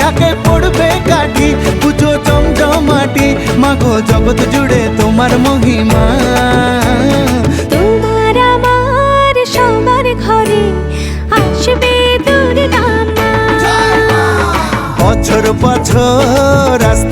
ঢাকে পড়বে কাঠি পুজো জমজমাটি মাগো জগৎ জুড়ে তোমার মহিমা। তোমার আমার সবার ঘরে আসবে দুর্গা বছর বছর আসতে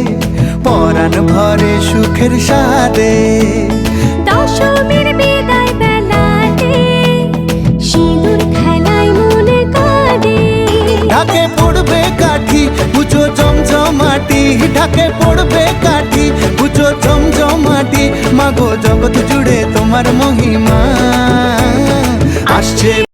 পরাণ ভরে সুখের সাদে দশমীর বিদায় বেলাতে সিঁদুর খেলায় মনে কাঁদে। ঢাকে পড়বে কাঠি পুজো জমজমাটি। ঢাকে পড়বে কাঠি পুজো জমজমাটি। মাগো জগৎ জুড়ে তোমার মহিমা।